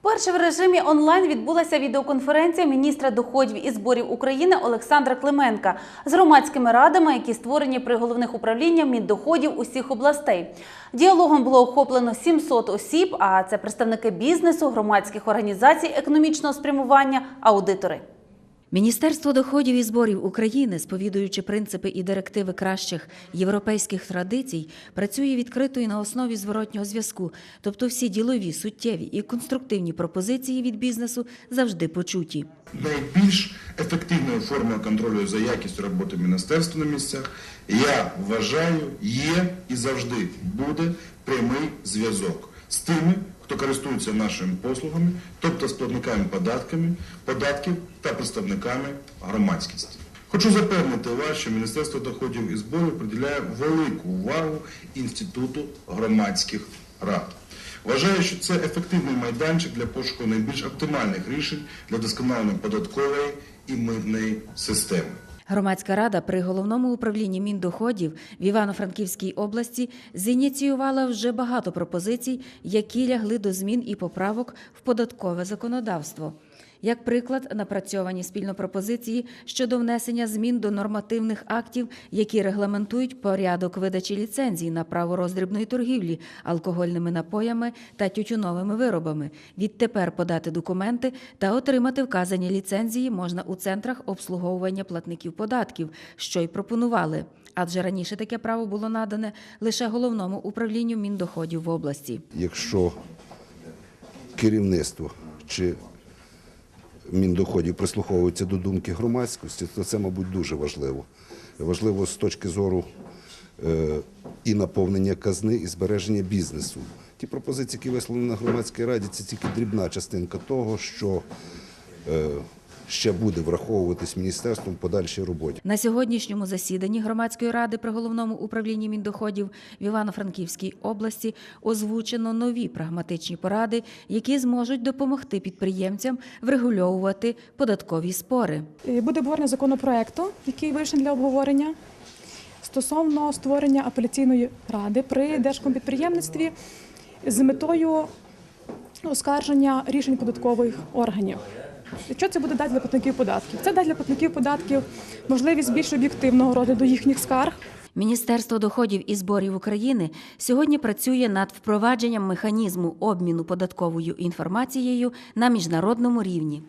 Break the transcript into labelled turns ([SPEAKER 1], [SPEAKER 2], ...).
[SPEAKER 1] Вперше в режимі онлайн відбулася відеоконференція міністра доходів і зборів України Олександра Клименка з громадськими радами, які створені при головних управліннях Міндоходів усіх областей. Діалогом було охоплено 700 осіб, а це представники бізнесу, громадських організацій економічного спрямування, аудитори.
[SPEAKER 2] Міністерство доходів і зборів України, сповідуючи принципи і директиви кращих європейських традицій, працює відкрито і на основі зворотнього зв'язку, тобто всі ділові, суттєві і конструктивні пропозиції від бізнесу завжди почуті.
[SPEAKER 3] найбільш ефективною формою контролю за якістю роботи міністерства на місцях, я вважаю, є і завжди буде прямий зв'язок з тими, хто користується нашими послугами, тобто з платниками податками, податків та представниками громадськості. Хочу запевнити вас, що Міністерство доходів і зборів приділяє велику увагу інституту громадських рад. Вважаю, що це ефективний майданчик для пошуку найбільш оптимальних рішень для досконалення податкової і митної системи.
[SPEAKER 2] Громадська рада при головному управлінні міндоходів в Івано-Франківській області зініціювала вже багато пропозицій, які лягли до змін і поправок в податкове законодавство. Як приклад, напрацьовані спільно пропозиції щодо внесення змін до нормативних актів, які регламентують порядок видачі ліцензій на право роздрібної торгівлі алкогольними напоями та тютюновими виробами. Відтепер подати документи та отримати вказані ліцензії можна у центрах обслуговування платників податків, що й пропонували. Адже раніше таке право було надане лише головному управлінню міндоходів в області.
[SPEAKER 4] якщо керівництво чи міндоходів прислуховується до думки громадськості, то це, мабуть, дуже важливо. Важливо з точки зору е, і наповнення казни, і збереження бізнесу. Ті пропозиції, які висловлені на громадській раді, це тільки дрібна частинка того, що е, ще буде враховуватись міністерством в подальшій роботі.
[SPEAKER 2] На сьогоднішньому засіданні громадської ради при головному управлінні міндоходів в Івано-Франківській області озвучено нові прагматичні поради, які зможуть допомогти підприємцям врегульовувати податкові спори.
[SPEAKER 5] Е, Буде обговорення законопроекту, який вийшов для обговорення стосовно створення апеляційної ради при держкомпідприємництві з метою оскарження рішень податкових органів. Що це буде дати для платників податків? Це дасть для платників податків можливість більш об'єктивного розгляду їхніх скарг.
[SPEAKER 2] Міністерство доходів і зборів України сьогодні працює над впровадженням механізму обміну податковою інформацією на міжнародному рівні.